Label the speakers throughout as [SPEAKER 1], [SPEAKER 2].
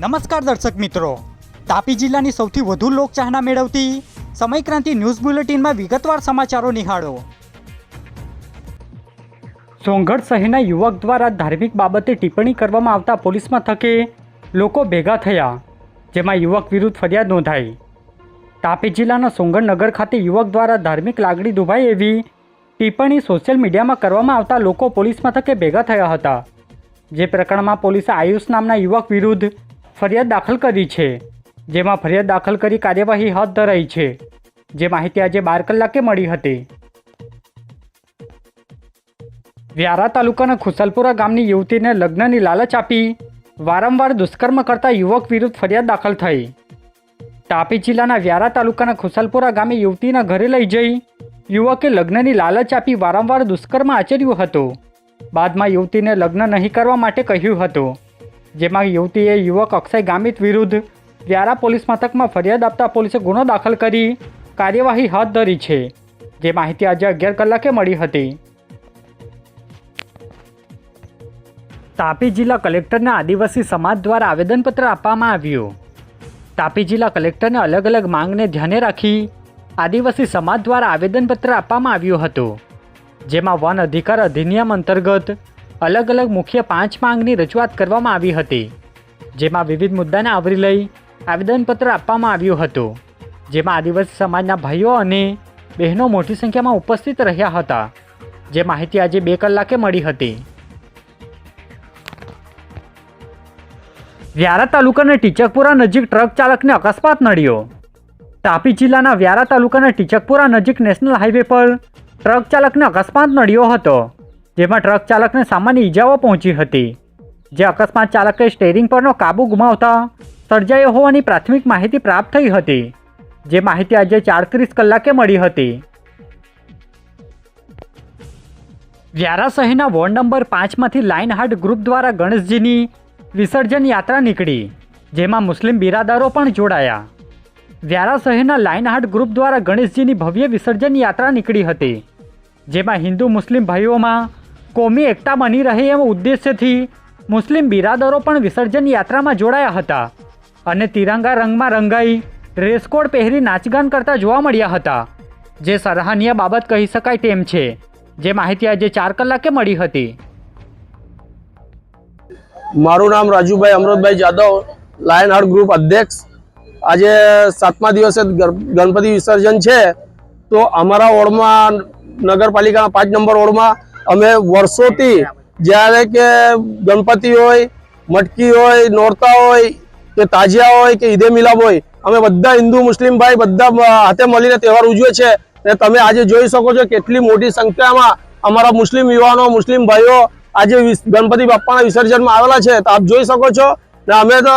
[SPEAKER 1] નમસ્કાર દર્શક મિત્રો. તાપી જિલ્લાની સૌથી વધુ લોકચાહના મેળવતી સમયક્રાંતિ ન્યૂઝ બુલેટિનમાં વિગતવાર સમાચારો નિહાળો. સોંગઢ શહેરના યુવક દ્વારા ધાર્મિક બાબતે ટિપ્પણી કરવામાં આવતા પોલીસ મથકે લોકો ભેગા થયા, જેમાં યુવક વિરુદ્ધ ફરિયાદ નોંધાઈ. તાપી જિલ્લાના સોંગઢ નગર ખાતે યુવક દ્વારા ધાર્મિક લાગણી દુભાઈ એવી ટિપ્પણી સોશિયલ મીડિયામાં કરવામાં આવતા લોકો પોલીસ મથકે ભેગા થયા હતા. જે પ્રકરણમાં પોલીસે આયુષ નામના યુવક વિરુદ્ધ ફરિયાદ દાખલ કરી છે. જેમાં ફરિયાદ દાખલ કરી કાર્યવાહી હાથ ધરાઈ છે. જે માહિતી આજે બાર કલાકે મળી હતી. વ્યારા તાલુકાના ખુસલપુરા ગામની યુવતીને લગ્નની લાલચ આપી વારંવાર દુષ્કર્મ કરતા યુવક વિરુદ્ધ ફરિયાદ દાખલ થઈ. તાપી જિલ્લાના વ્યારા તાલુકાના ખુસલપુરા ગામે યુવતીના ઘરે લઈ જઈ યુવકે લગ્નની લાલચ આપી વારંવાર દુષ્કર્મ આચર્યું હતું. બાદમાં યુવતીને લગ્ન નહીં કરવા માટે કહ્યું હતું. જેમાં યુવતીએ યુવક અક્ષય ગામિત વિરુદ્ધ વ્યારા પોલીસ મથકમાં ફરિયાદ આપતા પોલીસે ગુનો દાખલ કરી કાર્યવાહી હાથ ધરી છે. જે માહિતી આજે અગિયાર કલાકે મળી હતી. તાપી જિલ્લા કલેક્ટરને આદિવાસી સમાજ દ્વારા આવેદનપત્ર આપવામાં આવ્યું. તાપી જિલ્લા કલેક્ટરને અલગ અલગ માંગને ધ્યાને રાખી આદિવાસી સમાજ દ્વારા આવેદનપત્ર આપવામાં આવ્યું હતું. જેમાં વન અધિકાર અધિનિયમ અંતર્ગત અલગ અલગ મુખ્ય પાંચ માંગની રજૂઆત કરવામાં આવી હતી, જેમાં વિવિધ મુદ્દાને આવરી લઈ આવેદનપત્ર આપવામાં આવ્યું હતું, જેમાં આદિવાસી સમાજના ભાઈઓ અને બહેનો મોટી સંખ્યામાં ઉપસ્થિત રહ્યા હતા, જે માહિતી આજે બે કલાકે મળી હતી. વ્યારા તાલુકાના ટીચકપુરા નજીક ટ્રક ચાલકને અકસ્માત નડ્યો. તાપી જિલ્લાના વ્યારા તાલુકાના ટીચકપુરા નજીક નેશનલ હાઈવે પર ટ્રક ચાલકને અકસ્માત નડ્યો હતો. જેમાં ટ્રક ચાલકને સામાન્ય ઈજાઓ પહોંચી હતી. જે અકસ્માત ચાલકે સ્ટેરિંગ પરનો કાબુ ગુમાવતા સર્જાયો હોવાની પ્રાથમિક માહિતી પ્રાપ્ત થઈ હતી, જે માહિતી આજે ચારત્રીસ કલાકે મળી હતી. વ્યારા શહેરના વોર્ડ નંબર પાંચમાંથી લાઇન હાર્ટ ગ્રુપ દ્વારા ગણેશજીની વિસર્જન યાત્રા નીકળી, જેમાં મુસ્લિમ બિરાદરો પણ જોડાયા. વ્યારા શહેરના લાઇન હાર્ટ ગ્રુપ દ્વારા ગણેશજીની ભવ્ય વિસર્જન યાત્રા નીકળી હતી, જેમાં હિન્દુ મુસ્લિમ ભાઈઓમાં કોમી, એકતા બની રહે એમ ઉદ્દેશ્યથી મુસ્લિમ બિરાદરો પણ વિસર્જન યાત્રામાં જોડાયા હતા અને તિરંગા રંગમાં રંગાઈ ડ્રેસકોડ પહેરી નાચગાન કરતા જોવા મળ્યા હતા. જે સરાહનીય બાબત કહી શકાય તેમ છે. જે માહિતી આજે ચાર કલાકે મળી હતી.
[SPEAKER 2] મારું નામ Rajubhai Amrutbhai Jadav lion heart group અધ્યક્ષ. આજે સાતમા દિવસે ગણપતિ વિસર્જન છે. તો અમારા વોર્ડમાં, નગરપાલિકાના પાંચ નંબર વોર્ડમાં અમે વર્ષોથી જ્યારે કે ગણપતિ હોય, મટકી હોય, નોરતા હોય, કે તાજિયા હોય, કે ઈદે મિલાપ હોય, અમે બધા હિન્દુ, મુસ્લિમ ભાઈ બધા હાથે મળીને તહેવાર ઉજવે છે અને તમે આજે જોઈ શકો છો કેટલી મોટી સંખ્યામાં અમારા મુસ્લિમ યુવાનો, મુસ્લિમ ભાઈઓ આજે ગણપતિ બાપ્પાના વિસર્જનમાં આવેલા છે. તો આપ જોઈ શકો છો. ને અમે તો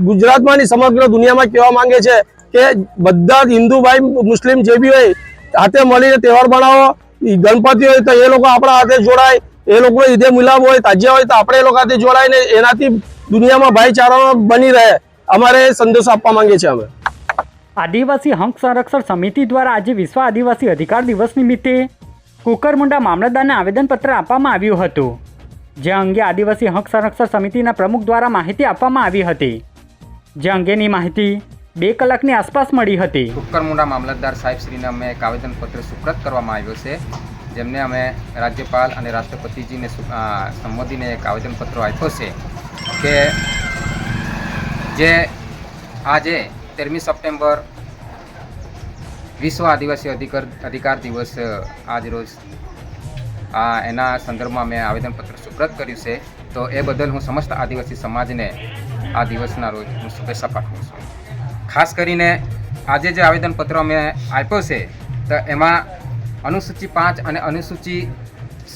[SPEAKER 2] ગુજરાતમાં સમગ્ર દુનિયામાં કહેવા માંગે છે કે બધા હિન્દુ ભાઈ, મુસ્લિમ જે બી હોય, હાથે મળીને તહેવાર બનાવો ગણપતિ હોય તો એ લોકો આપણા હાથે જોડાય, એ લોકો ઈદે મિલાપ હોય, તાજિયા હોય તો આપણે એ લોકો હાથે જોડાય ને એનાથી દુનિયામાં ભાઈચારો બની રહે. અમારે સંદેશો આપવા માંગીએ છીએ અમે.
[SPEAKER 1] આદિવાસી હંક સંરક્ષણ સમિતિ દ્વારા આજે વિશ્વ આદિવાસી અધિકાર દિવસ નિમિત્તે કુકરમુંડા મામલતદારને આવેદનપત્ર આપવામાં આવ્યું હતું, જે અંગે આદિવાસી હંક સંરક્ષણ સમિતિના પ્રમુખ દ્વારા માહિતી આપવામાં આવી હતી. જે અંગેની માહિતી બે કલાકની આસપાસ મળી હતી.
[SPEAKER 3] કુકરમુંડા મામલતદાર સાહેબશ્રીને અમે એક આવેદનપત્ર સુપ્રત કરવામાં આવ્યો છે. જેમને અમે રાજ્યપાલ અને રાષ્ટ્રપતિજીને સંબોધીને એક આવેદનપત્ર આપ્યો છે કે જે આજે તેરમી સપ્ટેમ્બર વિશ્વ આદિવાસી અધિકાર અધિકાર દિવસ આજ રોજ, આ, એના સંદર્ભમાં મેં આવેદનપત્ર સુપ્રત કર્યું છે. તો એ બદલ હું સમસ્ત આદિવાસી સમાજને આ દિવસના રોજ હું શુભેચ્છા પાઠવું છું. ખાસ કરીને આજે જે આવેદનપત્ર અમે આપ્યો છે, તો એમાં અનુસૂચિ પાંચ અને અનુસૂચિ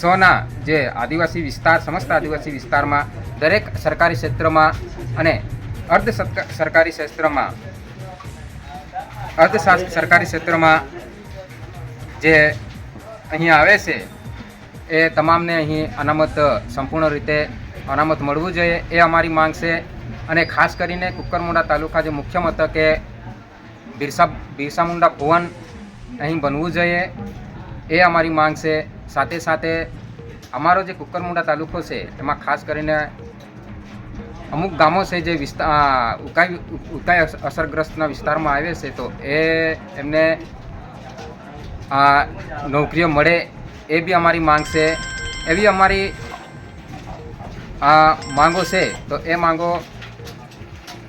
[SPEAKER 3] સોના જે આદિવાસી વિસ્તાર, સમસ્ત આદિવાસી વિસ્તારમાં દરેક સરકારી ક્ષેત્રમાં અને અર્ધ સરકારી ક્ષેત્રમાં, અર્ધ સરકારી ક્ષેત્રમાં જે અહીં આવે છે, એ તમામને અહીં અનામત, સંપૂર્ણ રીતે અનામત મળવું જોઈએ, એ અમારી માંગ છે. અને ખાસ કરીને કુકરમુંડા તાલુકા જે મુખ્ય મથકે બિરસા બિરસા મુંડા ભુવન અહીં બનવું જોઈએ. એ અમારી માંગ છે. સાથે સાથે અમારો જે કુકરમુંડા તાલુકો છે, એમાં ખાસ કરીને અમુક ગામો છે જે વિસ્તાર ઉકાઈ ઉકાઈ અસરગ્રસ્તના વિસ્તારમાં આવે છે, તો એ એમને, આ, નોકરીઓ મળે એ બી અમારી માંગ છે. એવી અમારી, આ, માંગો છે, તો એ માંગો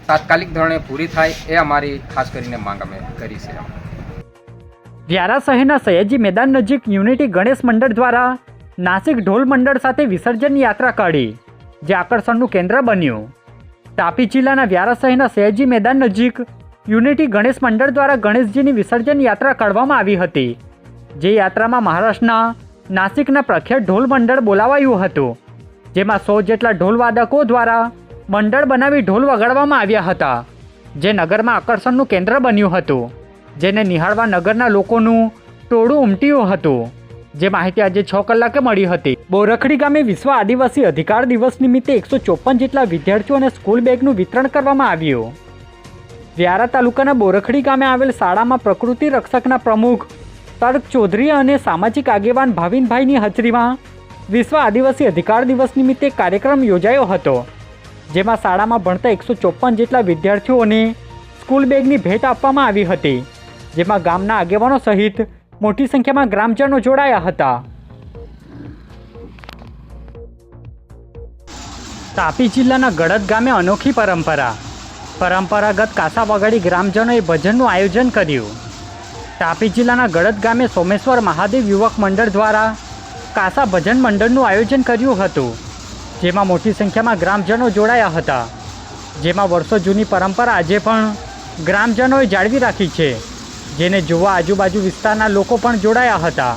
[SPEAKER 3] તાત્કાલિક ધોરણે પૂરી થાય એ અમારી ખાસ કરીને માંગ અમે કરી છે.
[SPEAKER 1] વ્યારા શહેરના સયાજી મેદાન નજીક યુનિટી ગણેશ મંડળ દ્વારા નાસિક ઢોલ મંડળ સાથે વિસર્જન યાત્રા કાઢી, જે આકર્ષણનું કેન્દ્ર બન્યું. તાપી જિલ્લાના વ્યારા શહેરના સયાજી મેદાન નજીક યુનિટી ગણેશ મંડળ દ્વારા ગણેશજીની વિસર્જન યાત્રા કાઢવામાં આવી હતી, જે યાત્રામાં મહારાષ્ટ્રના નાસિકના પ્રખ્યાત ઢોલ મંડળ બોલાવાયું હતું, જેમાં સો જેટલા ઢોલવાદકો દ્વારા મંડળ બનાવી ઢોલ વગાડવામાં આવ્યા હતા, જે નગરમાં આકર્ષણનું કેન્દ્ર બન્યું હતું, જેને નિહાળવા નગરના લોકોનું ટોળું ઉમટ્યું હતું. જે માહિતી આજે છ કલાકે મળી હતી. બોરખડી ગામે વિશ્વ આદિવાસી અધિકાર દિવસ નિમિત્તે એકસો ચોપન જેટલા વિદ્યાર્થીઓને સ્કૂલ બેગનું વિતરણ કરવામાં આવ્યું. વ્યારા તાલુકાના બોરખડી ગામે આવેલ શાળામાં પ્રકૃતિ રક્ષકના પ્રમુખ તર્ક ચૌધરી અને સામાજિક આગેવાન ભાવિનભાઈની હાજરીમાં વિશ્વ આદિવાસી અધિકાર દિવસ નિમિત્તે કાર્યક્રમ યોજાયો હતો. જેમાં શાળામાં ભણતા એકસો ચોપન જેટલા વિદ્યાર્થીઓને સ્કૂલ બેગની ભેટ આપવામાં આવી હતી, જેમાં ગામના આગેવાનો સહિત મોટી સંખ્યામાં ગ્રામજનો જોડાયા હતા. તાપી જિલ્લાના ગળદ ગામે અનોખી પરંપરા. પરંપરાગત કાસા વગાડી ગ્રામજનોએ ભજનનું આયોજન કર્યું. તાપી જિલ્લાના ગળદ ગામે સોમેશ્વર મહાદેવ યુવક મંડળ દ્વારા કાસા ભજન મંડળનું આયોજન કર્યું હતું. જેમાં મોટી સંખ્યામાં ગ્રામજનો જોડાયા હતા. જેમાં વર્ષો જૂની પરંપરા આજે પણ ગ્રામજનોએ જાળવી રાખી છે. જેને જોવા આજુબાજુ વિસ્તારના લોકો પણ જોડાયા હતા.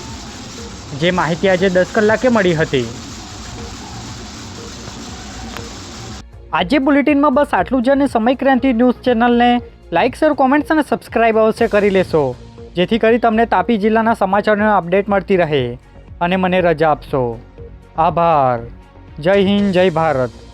[SPEAKER 1] જે માહિતી આજે દસ કલાકે મળી હતી. આજે બુલેટિનમાં બસ આટલું જ અને સમય ક્રાંતિ ન્યૂઝ ચેનલને લાઇક શેર, કોમેન્ટ્સ અને સબસ્ક્રાઈબ અવશ્ય કરી લેશો. જેથી કરી તમને તાપી જિલ્લાના સમાચારનો અપડેટ મળતી રહે. અને મને રજા આપશો. આભાર. જય હિન્દ જય ભારત.